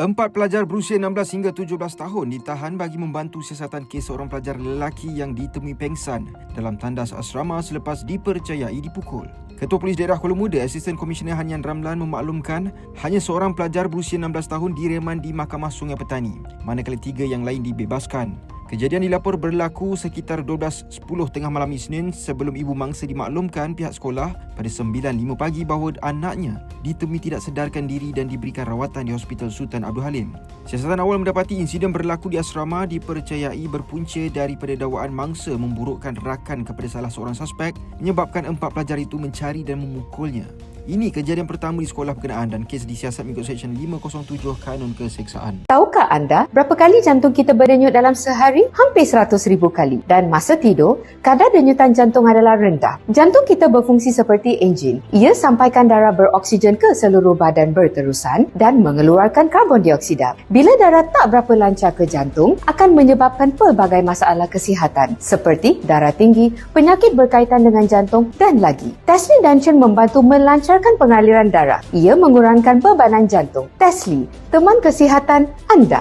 Empat pelajar berusia 16 hingga 17 tahun ditahan bagi membantu siasatan kes seorang pelajar lelaki yang ditemui pengsan dalam tandas asrama selepas dipercayai dipukul. Ketua Polis Daerah Kuala Muda, Asisten Komisioner Hanyan Ramlan memaklumkan hanya seorang pelajar berusia 16 tahun direman di Mahkamah Sungai Petani, manakala tiga yang lain dibebaskan. Kejadian dilapor berlaku sekitar 12.10 tengah malam Isnin sebelum ibu mangsa dimaklumkan pihak sekolah pada 9.05 pagi bahawa anaknya ditemui tidak sedarkan diri dan diberikan rawatan di Hospital Sultan Abdul Halim. Siasatan awal mendapati insiden berlaku di asrama dipercayai berpunca daripada dakwaan mangsa memburukkan rakan kepada salah seorang suspek menyebabkan empat pelajar itu mencari dan memukulnya. Ini kejadian pertama di sekolah berkenaan dan kes disiasat mengikut Seksyen 507 Kanun Keseksaan. Tahukah anda berapa kali jantung kita berdenyut dalam sehari? Hampir 100 ribu kali. Dan masa tidur, kadar denyutan jantung adalah rendah. Jantung kita berfungsi seperti enjin. Ia sampaikan darah beroksigen ke seluruh badan berterusan dan mengeluarkan karbon dioksida. Bila darah tak berapa lancar ke jantung, akan menyebabkan pelbagai masalah kesihatan seperti darah tinggi, penyakit berkaitan dengan jantung dan lagi. Tesli dan Chen membantu melancarkan pengaliran darah. Ia mengurangkan bebanan jantung. Tesli, teman kesihatan anda